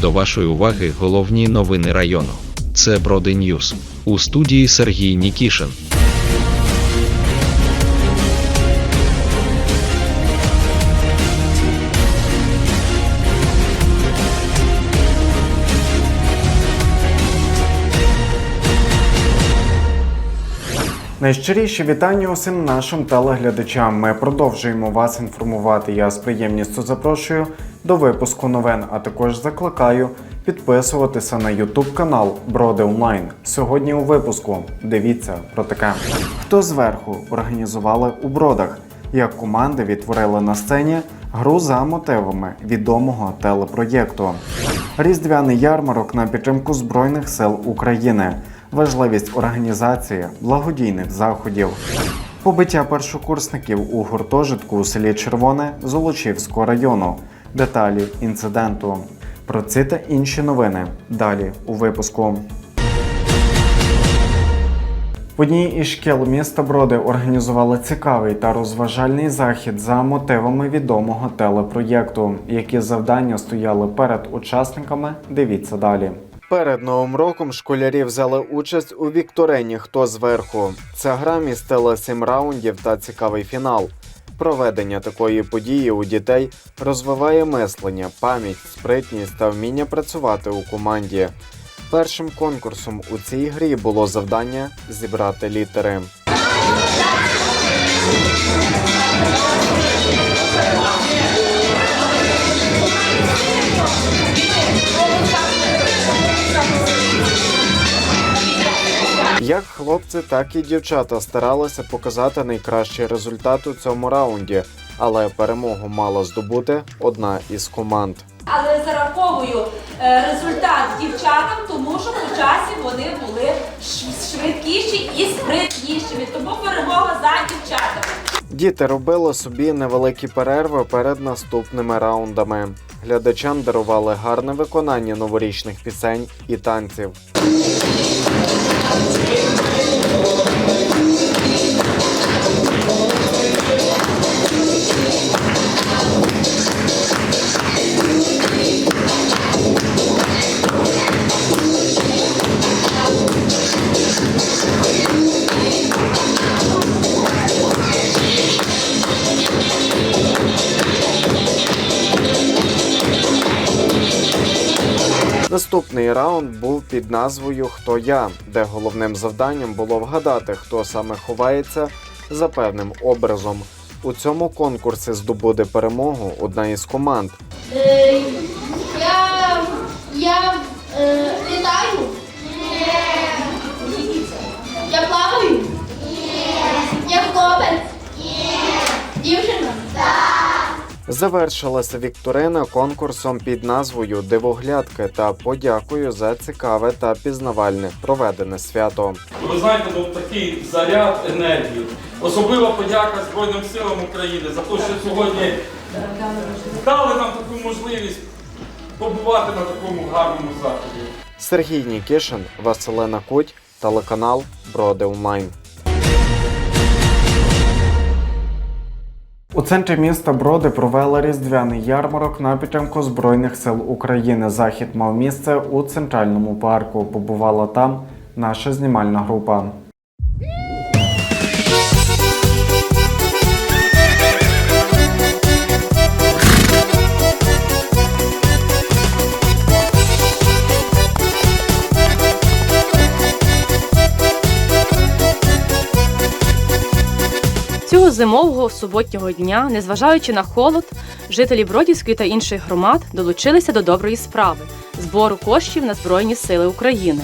До вашої уваги головні новини району. Це Броди Ньюс. У студії Сергій Нікішин. Найщиріші вітання усім нашим телеглядачам. Ми продовжуємо вас інформувати. Я з приємністю запрошую до випуску новин, а також закликаю підписуватися на YouTube канал Броди Онлайн. Сьогодні у випуску дивіться про таке. Хто зверху організували у бродах, як команди відтворили на сцені гру за мотивами відомого телепроєкту. Різдвяний ярмарок на підтримку Збройних сил України важливість організації благодійних заходів. Побиття першокурсників у гуртожитку у селі Червоне Золочівського району. Деталі інциденту. Про ці та інші новини далі у випуску. В одній із шкіл міста Броди організували цікавий та розважальний захід за мотивами відомого телепроєкту. Які завдання стояли перед учасниками? Дивіться далі. Перед новим роком школярі взяли участь у вікторині Хто зверху. Ця гра містила сім раундів та цікавий фінал. Проведення такої події у дітей розвиває мислення, пам'ять, спритність та вміння працювати у команді. Першим конкурсом у цій грі було завдання зібрати літери. Як хлопці, так і дівчата старалися показати найкращий результат у цьому раунді, але перемогу мала здобути одна із команд. Але зараховую е, результат дівчатам, тому що по часі вони були швидкіші і спритнішими. Тому перемога за дівчатами. Діти робили собі невеликі перерви перед наступними раундами. Глядачам дарували гарне виконання новорічних пісень і танців. Наступний раунд був під назвою Хто я, де головним завданням було вгадати, хто саме ховається за певним образом. У цьому конкурсі здобуде перемогу одна із команд. Е, я я е, літаю? Ні. Я плаваю? Ні. Я хлопець? Ні. Дівчина? Завершилася вікторина конкурсом під назвою Дивоглядки та подякою за цікаве та пізнавальне проведене свято. Ви знаєте, ну такий заряд енергії. Особлива подяка Збройним силам України за те, що сьогодні дали нам таку можливість побувати на такому гарному заході. Сергій Нікішин, Василина Куть, телеканал Броди Онлайн. У центрі міста Броди провели різдвяний ярмарок на підтримку Збройних сил України. Захід мав місце у центральному парку. Побувала там наша знімальна група. Зимового суботнього дня, незважаючи на холод, жителі Бродівської та інших громад долучилися до доброї справи збору коштів на Збройні Сили України.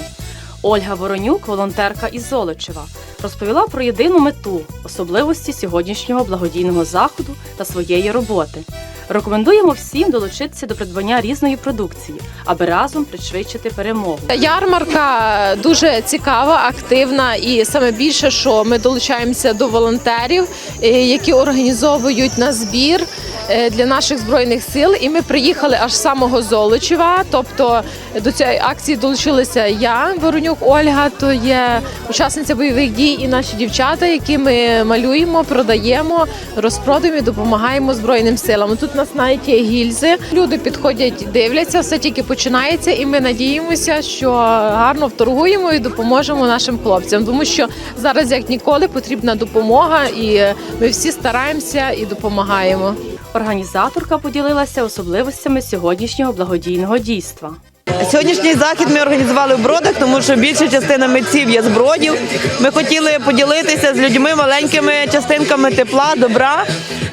Ольга Воронюк, волонтерка із Золочева, розповіла про єдину мету особливості сьогоднішнього благодійного заходу та своєї роботи. Рекомендуємо всім долучитися до придбання різної продукції, аби разом пришвидшити перемогу. Ярмарка дуже цікава, активна, і саме більше, що ми долучаємося до волонтерів, е, які організовують на збір е, для наших збройних сил. І ми приїхали аж з самого Золочева. Тобто до цієї акції долучилася я, Воронюк Ольга, то є учасниця бойових дій, і наші дівчата, які ми малюємо, продаємо, розпродаємо і допомагаємо збройним силам. Тут У нас навіть є гільзи. Люди підходять, дивляться, все тільки починається, і ми надіємося, що гарно вторгуємо і допоможемо нашим хлопцям. Тому що зараз, як ніколи, потрібна допомога, і ми всі стараємося і допомагаємо. Організаторка поділилася особливостями сьогоднішнього благодійного дійства. Сьогоднішній захід ми організували в бродах, тому що більша частина митців є з бродів. Ми хотіли поділитися з людьми маленькими частинками тепла, добра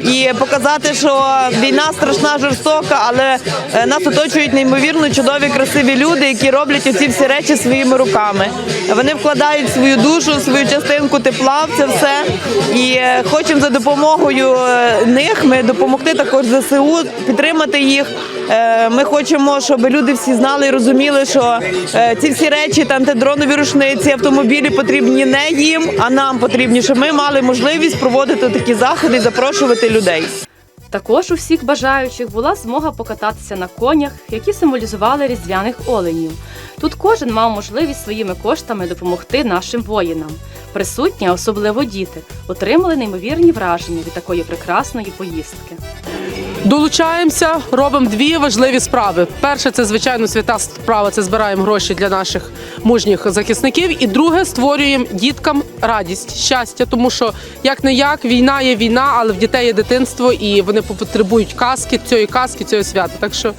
і показати, що війна страшна, жорстока, але е, нас оточують неймовірно чудові, красиві люди, які роблять оці всі речі своїми руками. Вони вкладають свою душу, свою частинку тепла в це все. І е, хочемо за допомогою е, них ми допомогти також ЗСУ, підтримати їх. Ми хочемо, щоб люди всі знали і розуміли, що е, ці всі речі, та антидронові рушниці, автомобілі потрібні не їм, а нам потрібні, щоб ми мали можливість проводити такі заходи і запрошувати людей. Також у всіх бажаючих була змога покататися на конях, які символізували різдвяних оленів. Тут кожен мав можливість своїми коштами допомогти нашим воїнам. Присутні, особливо діти, отримали неймовірні враження від такої прекрасної поїздки. Долучаємося, робимо дві важливі справи. Перше, це звичайно свята справа. Це збираємо гроші для наших мужніх захисників. І друге, створюємо діткам радість, щастя, тому що як не як війна є війна, але в дітей є дитинство, і вони потребують казки, цієї казки, цього свята. Так що,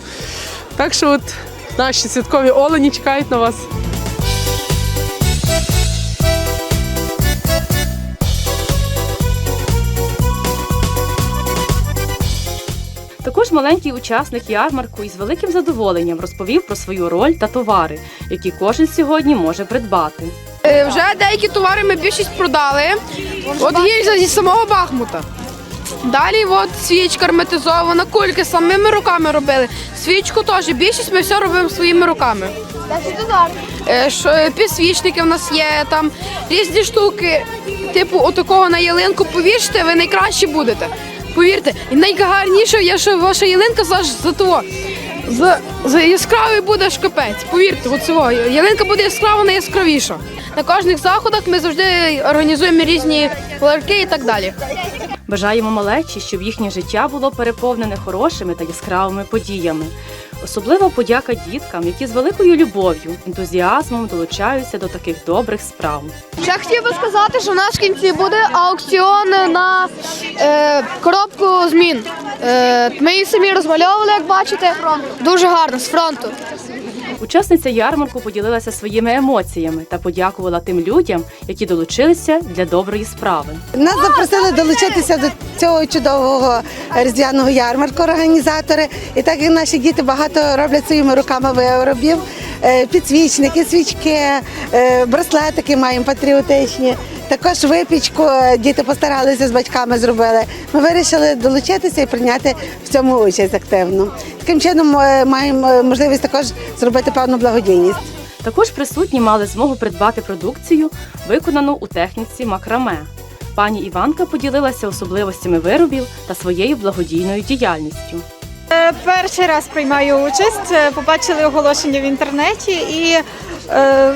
так що, от наші святкові олені чекають на вас. Також маленький учасник ярмарку із великим задоволенням розповів про свою роль та товари, які кожен сьогодні може придбати. Е, Вже деякі товари ми більшість продали. От гільза зі самого Бахмута. Далі от свічка арматизована, кульки самими руками робили. Свічку теж більшість ми все робимо своїми руками. Е, е, Підсвічники в нас є, там різні штуки. Типу, отакого на ялинку повірте, ви найкраще будете. Повірте, і найгарніше я що ваша ялинка за, за того. За, за яскравий буде капець. Повірте, от цього. Ялинка буде яскрава найяскравіша. На кожних заходах ми завжди організуємо різні ларки і так далі. Бажаємо малечі, щоб їхнє життя було переповнене хорошими та яскравими подіями. Особлива подяка діткам, які з великою любов'ю, ентузіазмом долучаються до таких добрих справ. Я хотів би сказати, що в нас в кінці буде аукціон на е, коробку змін. Е, ми її самі розмальовували, як бачите. Дуже гарно, з фронту. Учасниця ярмарку поділилася своїми емоціями та подякувала тим людям, які долучилися для доброї справи. Нас запросили долучитися до цього чудового різдвяного ярмарку організатори. І так як наші діти багато роблять своїми руками виробів, е, підсвічники, свічки, е, браслетики маємо патріотичні. Також випічку е, діти постаралися з батьками зробили. Ми вирішили долучитися і прийняти в цьому участь активно. Таким чином е, маємо можливість також зробити певну благодійність. Також присутні мали змогу придбати продукцію, виконану у техніці макраме. Пані Іванка поділилася особливостями виробів та своєю благодійною діяльністю. Перший раз приймаю участь. Е, Побачили оголошення в інтернеті і е,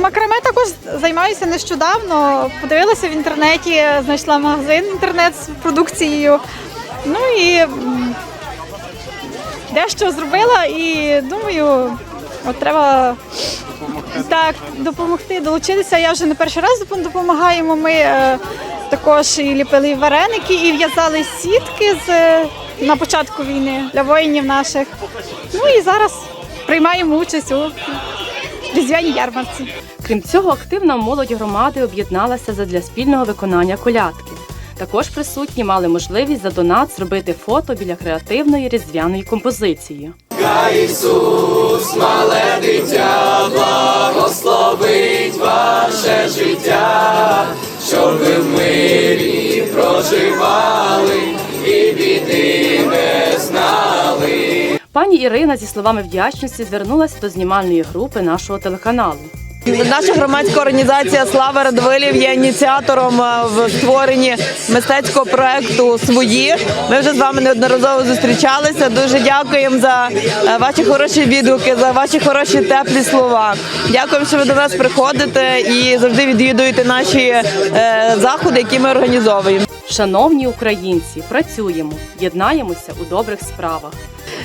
макраме також займаюся нещодавно. Подивилася в інтернеті, знайшла магазин інтернет з продукцією. Ну і дещо зробила і думаю, от треба так допомогти, долучитися. Я вже не перший раз допом- допомагаємо. Ми е, також і ліпили вареники, і в'язали сітки з е, на початку війни для воїнів наших. Ну і зараз приймаємо участь у різдвяній ярмарці. Крім цього, активна молодь громади об'єдналася задля спільного виконання колядки. Також присутні мали можливість за донат зробити фото біля креативної різдвяної композиції. Пані Ірина зі словами вдячності звернулася до знімальної групи нашого телеканалу. Наша громадська організація Слава Радвилів є ініціатором е, в створенні мистецького проекту Свої. Ми вже з вами неодноразово зустрічалися. Дуже дякуємо за е, ваші хороші відгуки, за ваші хороші теплі слова. Дякуємо, що ви до нас приходите і завжди відвідуєте наші е, заходи, які ми організовуємо. Шановні українці, працюємо, єднаємося у добрих справах.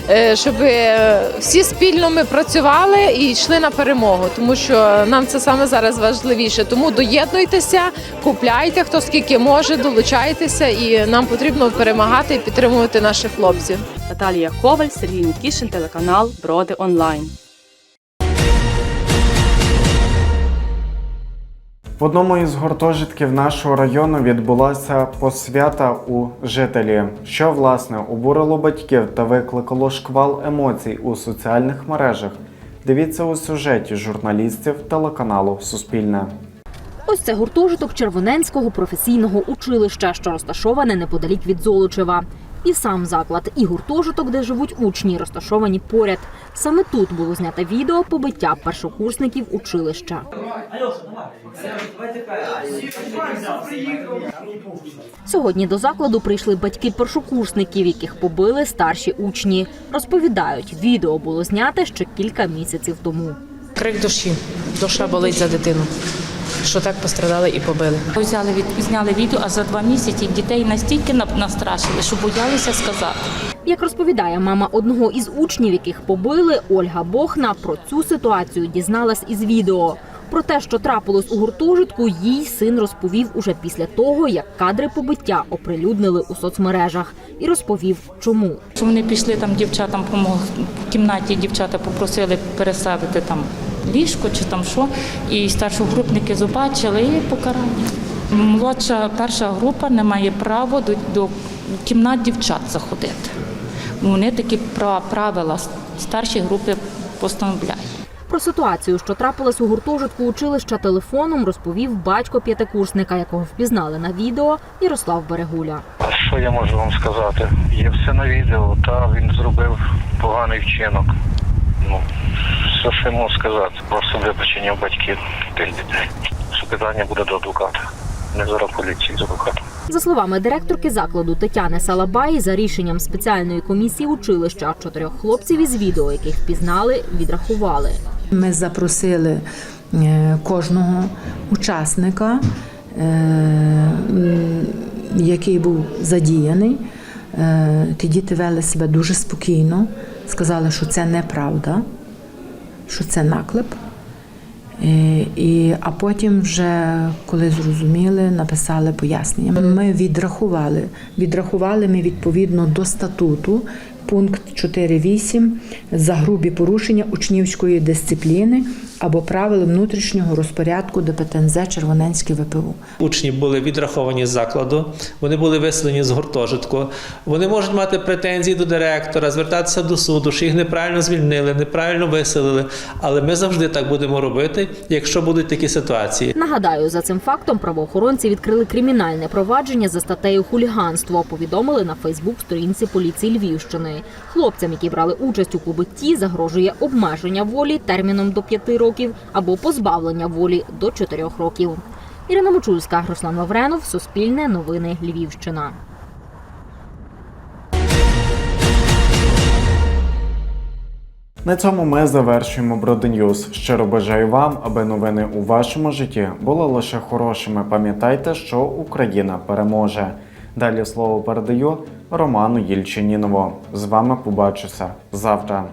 Е, щоб е, всі спільно ми працювали і йшли на перемогу, тому що нам це саме зараз важливіше. Тому доєднуйтеся, купляйте хто скільки може, долучайтеся, і нам потрібно перемагати і підтримувати наших хлопців. Наталія Коваль, Сергій Нікішин, телеканал Броди Онлайн. В одному із гуртожитків нашого району відбулася посвята у жителі, що власне обурило батьків та викликало шквал емоцій у соціальних мережах. Дивіться у сюжеті журналістів телеканалу Суспільне. Ось це гуртожиток Червоненського професійного училища, що розташоване неподалік від Золочева. І сам заклад, і гуртожиток, де живуть учні, розташовані поряд. Саме тут було знято відео побиття першокурсників училища. Сьогодні до закладу прийшли батьки першокурсників, яких побили старші учні. Розповідають, відео було знято ще кілька місяців тому. Крик душі. Душа болить за дитину. Що так пострадали і побили. Взяли від відео, а за два місяці дітей настільки на- настрашили, що боялися сказати. Як розповідає мама одного із учнів, яких побили, Ольга Бохна про цю ситуацію дізналась із відео. Про те, що трапилось у гуртожитку, їй син розповів уже після того, як кадри побиття оприлюднили у соцмережах, і розповів, чому. Що вони пішли там дівчатам помогли в кімнаті. Дівчата попросили переставити там ліжко чи там що. І старшогрупники побачили і покарання. Молодша перша група не має права до, до кімнат дівчат заходити. Вони такі правила старші групи постановляють. Про ситуацію, що трапилась у гуртожитку училища телефоном, розповів батько п'ятикурсника, якого впізнали на відео, Ярослав Берегуля. Що я можу вам сказати? Є все на відео, та він зробив поганий вчинок. Ну, все, що я можу сказати, просто вибачення батьків тих дітей. Що питання буде до адвоката. Не зараз поліції з адвокатом. За словами директорки закладу Тетяни Салабай, за рішенням спеціальної комісії училища чотирьох хлопців із відео, яких впізнали, відрахували. Ми запросили е, кожного учасника, е, який був задіяний. Е, Ті діти вели себе дуже спокійно, сказали, що це неправда, що це наклеп. Е, І, а потім, вже коли зрозуміли, написали пояснення. Ми відрахували. Відрахували ми відповідно до статуту, пункт 4.8 за грубі порушення учнівської дисципліни або правил внутрішнього розпорядку ДПТНЗ Червоненське ВПУ. Учні були відраховані з закладу, вони були виселені з гуртожитку. Вони можуть мати претензії до директора, звертатися до суду, що їх неправильно звільнили, неправильно виселили. Але ми завжди так будемо робити, якщо будуть такі ситуації. Нагадаю, за цим фактом правоохоронці відкрили кримінальне провадження за статтею хуліганство. Повідомили на Фейсбук-сторінці поліції Львівщини. Хлопцям, які брали участь у побитті, загрожує обмеження волі терміном до 5 років або позбавлення волі до 4 років. Ірина Мочульська, Руслан Лавренов, Суспільне новини Львівщина. На цьому ми завершуємо Броденьюз. Щиро бажаю вам, аби новини у вашому житті були лише хорошими. Пам'ятайте, що Україна переможе. Далі слово передаю Роману Єльчинінову. З вами побачуся завтра.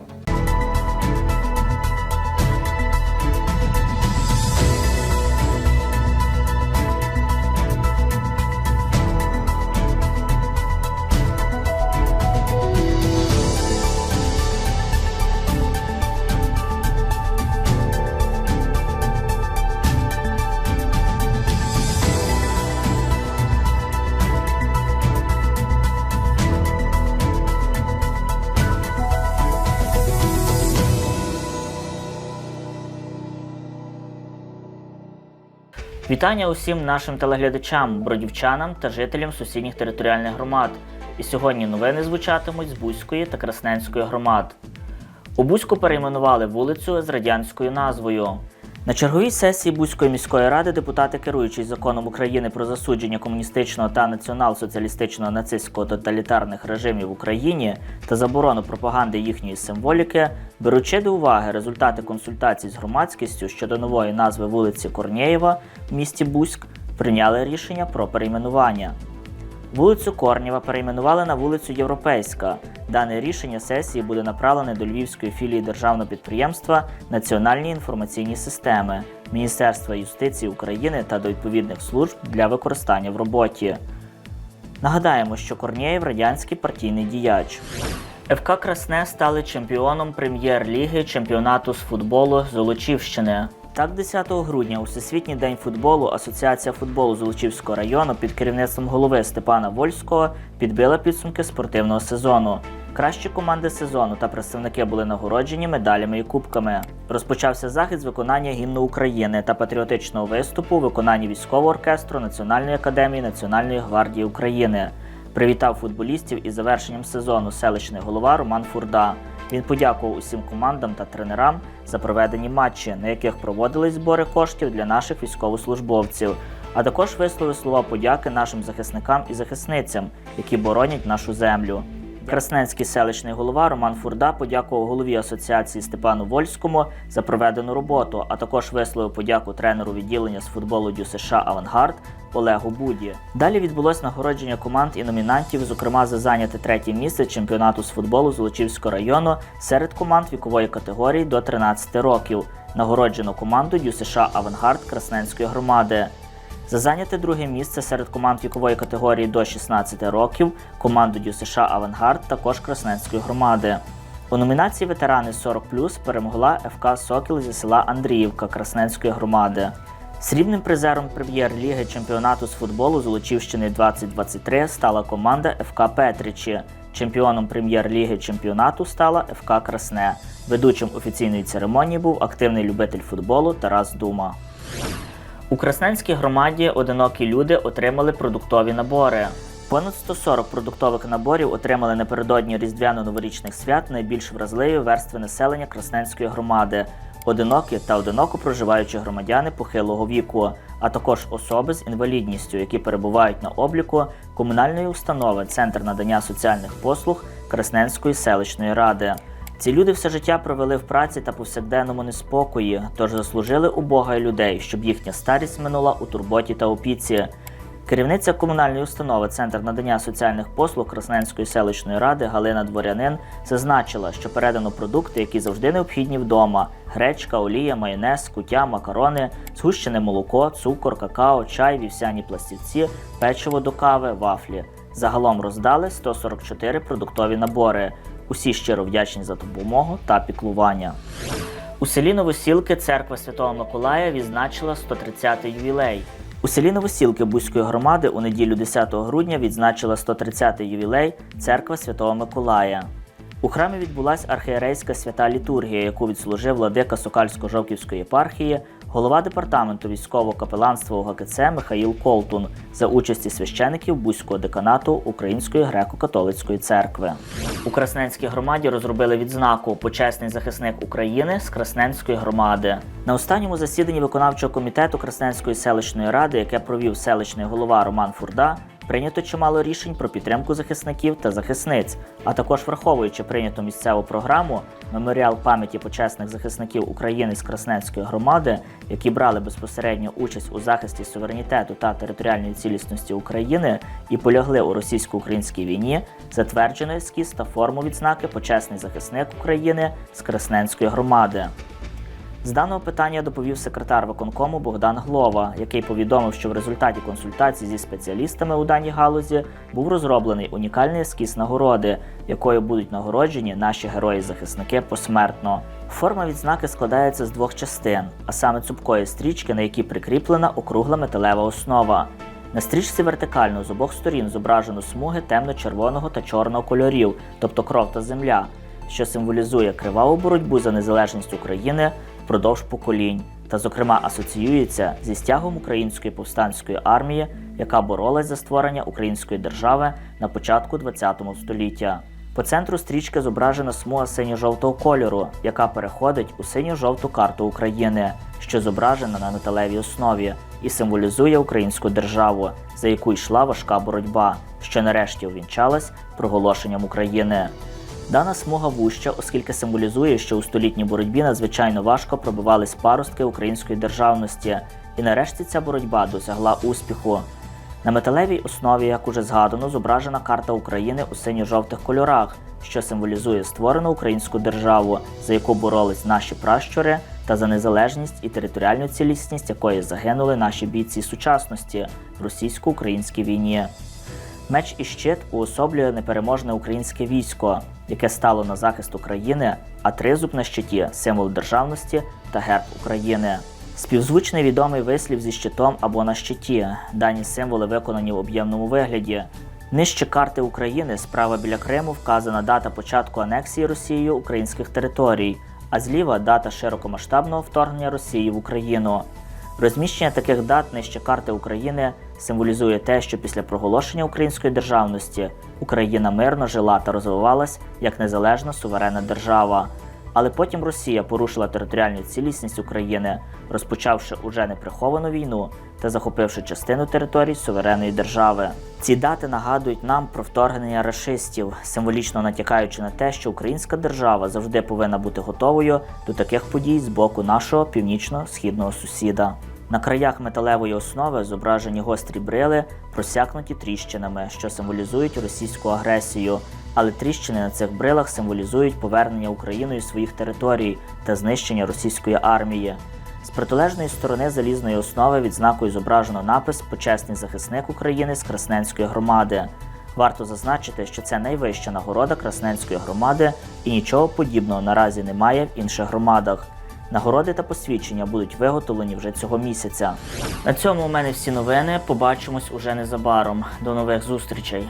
Вітання усім нашим телеглядачам, бродівчанам та жителям сусідніх територіальних громад. І сьогодні новини звучатимуть з Бузької та Красненської громад. У Бузьку перейменували вулицю з радянською назвою. На черговій сесії Бузької міської ради депутати, керуючись законом України про засудження комуністичного та націонал-соціалістичного нацистського тоталітарних режимів в Україні та заборону пропаганди їхньої символіки, беручи до уваги результати консультацій з громадськістю щодо нової назви вулиці Корнєєва в місті Бузьк, прийняли рішення про перейменування. Вулицю Корнєва перейменували на вулицю Європейська. Дане рішення сесії буде направлене до Львівської філії державного підприємства Національні інформаційні системи Міністерства юстиції України та до відповідних служб для використання в роботі. Нагадаємо, що Корнєєв радянський партійний діяч. ФК Красне стали чемпіоном прем'єр-ліги чемпіонату з футболу Золочівщини. Так, 10 грудня у Всесвітній день футболу Асоціація футболу Золочівського району під керівництвом голови Степана Вольського підбила підсумки спортивного сезону. Кращі команди сезону та представники були нагороджені медалями і кубками. Розпочався захід з виконання гімну України та патріотичного виступу у виконанні військового оркестру Національної академії Національної гвардії України. Привітав футболістів із завершенням сезону селищний голова Роман Фурда. Він подякував усім командам та тренерам за проведені матчі, на яких проводились збори коштів для наших військовослужбовців, а також висловив слова подяки нашим захисникам і захисницям, які боронять нашу землю. Красненський селищний голова Роман Фурда подякував голові асоціації Степану Вольському за проведену роботу, а також висловив подяку тренеру відділення з футболу Дю США Авангард Олегу Буді. Далі відбулось нагородження команд і номінантів, зокрема за зайняте третє місце чемпіонату з футболу Золочівського району серед команд вікової категорії до 13 років. Нагороджено команду Дю США Авангард Красненської громади. За зайняте друге місце серед команд вікової категорії до 16 років команду Дю США Авангард також Красненської громади. У номінації Ветерани 40 перемогла ФК Сокіл зі села Андріївка Красненської громади. Срібним призером прем'єр-ліги чемпіонату з футболу Золочівщини 2023 стала команда ФК Петричі. Чемпіоном прем'єр-ліги чемпіонату стала ФК Красне. Ведучим офіційної церемонії був активний любитель футболу Тарас Дума. У Красненській громаді одинокі люди отримали продуктові набори. Понад 140 продуктових наборів отримали напередодні різдвяно-новорічних свят найбільш вразливі верстви населення Красненської громади, одинокі та одиноко проживаючі громадяни похилого віку, а також особи з інвалідністю, які перебувають на обліку комунальної установи Центр надання соціальних послуг Красненської селищної ради. Ці люди все життя провели в праці та повсякденному неспокої, тож заслужили у Бога і людей, щоб їхня старість минула у турботі та опіці. Керівниця комунальної установи Центр надання соціальних послуг Красненської селищної ради Галина Дворянин зазначила, що передано продукти, які завжди необхідні вдома: гречка, олія, майонез, куття, макарони, згущене молоко, цукор, какао, чай, вівсяні пластівці, печиво до кави, вафлі. Загалом роздали 144 продуктові набори. Усі щиро вдячні за допомогу та піклування. У селі Новосілки церква Святого Миколая відзначила 130-й ювілей. У селі Новосілки Бузької громади у неділю 10 грудня відзначила 130-й ювілей церква Святого Миколая. У храмі відбулася архієрейська свята літургія, яку відслужив владика Сокальсько-Жовківської єпархії, голова департаменту військового капеланства УГКЦ Михаїл Колтун за участі священиків Бузького деканату Української греко-католицької церкви. У Красненській громаді розробили відзнаку Почесний захисник України з Красненської громади. На останньому засіданні виконавчого комітету Красненської селищної ради, яке провів селищний голова Роман Фурда, прийнято чимало рішень про підтримку захисників та захисниць, а також враховуючи прийняту місцеву програму Меморіал пам'яті почесних захисників України з Красненської громади, які брали безпосередню участь у захисті суверенітету та територіальної цілісності України і полягли у російсько-українській війні, затверджено ескіз та форму відзнаки Почесний захисник України з Красненської громади. З даного питання доповів секретар виконкому Богдан Глова, який повідомив, що в результаті консультацій зі спеціалістами у даній галузі був розроблений унікальний ескіз нагороди, якою будуть нагороджені наші герої-захисники посмертно. Форма відзнаки складається з двох частин, а саме цупкої стрічки, на якій прикріплена округла металева основа. На стрічці вертикально з обох сторін зображено смуги темно-червоного та чорного кольорів, тобто кров та земля, що символізує криваву боротьбу за незалежність України впродовж поколінь, та, зокрема, асоціюється зі стягом української повстанської армії, яка боролась за створення української держави на початку ХХ століття. По центру стрічки зображена смуга синьо-жовтого кольору, яка переходить у синьо-жовту карту України, що зображена на металевій основі, і символізує українську державу, за яку йшла важка боротьба, що нарешті увінчалась проголошенням України. Дана смуга вуща, оскільки символізує, що у столітній боротьбі надзвичайно важко пробивались паростки української державності, і нарешті ця боротьба досягла успіху. На металевій основі, як уже згадано, зображена карта України у синьо-жовтих кольорах, що символізує створену українську державу, за яку боролись наші пращури, та за незалежність і територіальну цілісність якої загинули наші бійці сучасності в російсько-українській війні. Меч і щит уособлює непереможне українське військо, яке стало на захист України, а тризуб на щиті символ державності та герб України. Співзвучний відомий вислів зі щитом або на щиті. Дані символи виконані в об'ємному вигляді. Нижче карти України справа біля Криму вказана дата початку анексії Росією українських територій, а зліва дата широкомасштабного вторгнення Росії в Україну. Розміщення таких дат нижче карти України символізує те, що після проголошення української державності Україна мирно жила та розвивалась як незалежна суверенна держава. Але потім Росія порушила територіальну цілісність України, розпочавши уже неприховану війну та захопивши частину територій суверенної держави. Ці дати нагадують нам про вторгнення рашистів, символічно натякаючи на те, що українська держава завжди повинна бути готовою до таких подій з боку нашого північно-східного сусіда. На краях металевої основи зображені гострі брили, просякнуті тріщинами, що символізують російську агресію. Але тріщини на цих брилах символізують повернення Україною своїх територій та знищення російської армії. З протилежної сторони залізної основи відзнакою зображено напис Почесний захисник України з Красненської громади. Варто зазначити, що це найвища нагорода Красненської громади і нічого подібного наразі немає в інших громадах. Нагороди та посвідчення будуть виготовлені вже цього місяця. На цьому у мене всі новини. Побачимось уже незабаром. До нових зустрічей.